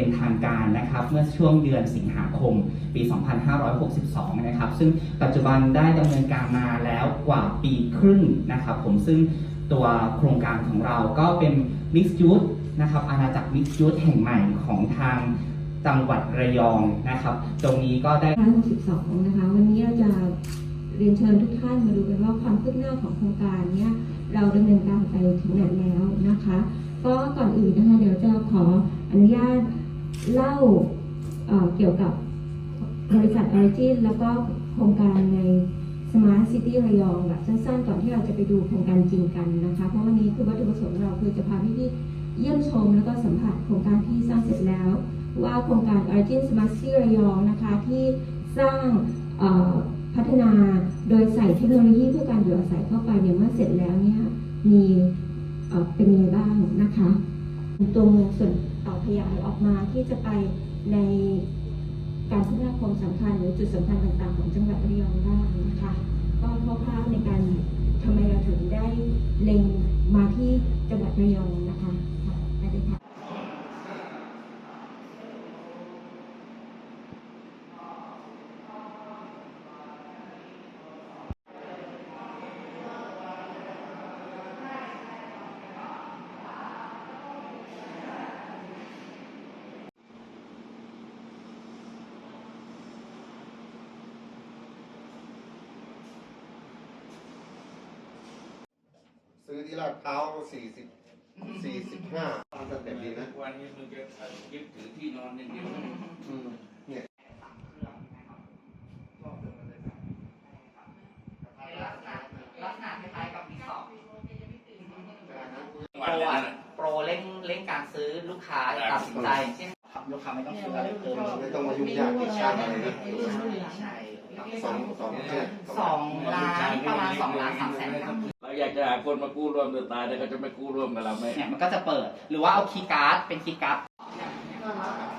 เป็นทางการนะครับ เมื่อช่วงเดือนสิงหาคม ปี 2562 นะครับ ซึ่งปัจจุบันได้ดำเนินการมาแล้วกว่าปีครึ่งนะครับ ผมซึ่งตัวโครงการของเราก็เป็น Mixed Youth นะครับอาณาจักร Mixed Youth แห่งใหม่ของทางจังหวัดระยองนะครับ ตรงนี้ก็ได้162 นะคะ วันนี้เราจะเรียนเชิญทุกท่านมาดูกันว่าความคืบหน้าของโครงการเนี้ยเราดำเนินการไปถึงไหนแล้วนะคะ ก็ก่อนอื่นนะคะเดี๋ยวจะขออนุญาต เล่าเอ่อเกี่ยวกับบริษัท Origin แล้วก็โครงการใน Smart City ระยองแบบสั้นๆก่อนที่เราจะไปดูโครงการจริงกันนะคะ เพราะวันนี้คือวัตถุประสงค์เราคือจะพาพี่ๆเยี่ยมชมแล้วก็สัมผัสโครงการที่สร้างเสร็จแล้ว ว่าโครงการ Origin Smart City ระยองนะคะที่สร้างพัฒนาโดยใส่เทคโนโลยีเพื่อการอยู่อาศัยเข้าไปเนี่ยเมื่อเสร็จแล้วเนี่ยมีเป็นยังไงบ้างนะคะ ตัวเมืองส่วน ขยายออกมาที่จะไปในการพัฒนาความสำคัญหรือจุดสำคัญต่างๆ ของจังหวัดระยองได้นะคะก็คร่าวๆในการทำไมเราถึงได้เล็งมาที่จังหวัดระยองนะคะค่ะได้เลยค่ะ ซื้ อที่ลาดพร้าวสี่สิบสี่สิบห้าตามสเต็ปดีนะวันนี้มึงจะยึดถือที่นอนอย่างเดียวอืมเนี่ยลักษณะคล้ายๆกับมีสองวันนี้นะโปรเร่งเร่งการซื้อลูกค้าตัดสินใจเช่นลูกค้าไม่ต้องซื้ออะไรเพิ่มไม่ต้องมายุ่งยากที่ช่างอะไรนะใช่ครับสองสองเนี่ยสองล้านประมาณสองล้านสามแสนครับเรา อยากจะหาคนมากู้ร่วมจะตายแต่ก็จะไม่กู้ร่วมกับเราไหม เนี่ยมันก็จะเปิด หรือว่าเอาคีย์การ์ดเป็นคีย์การ์ด น่ารักอะ